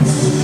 เ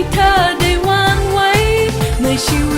ที่เธอได้วางไว้ในชีวิต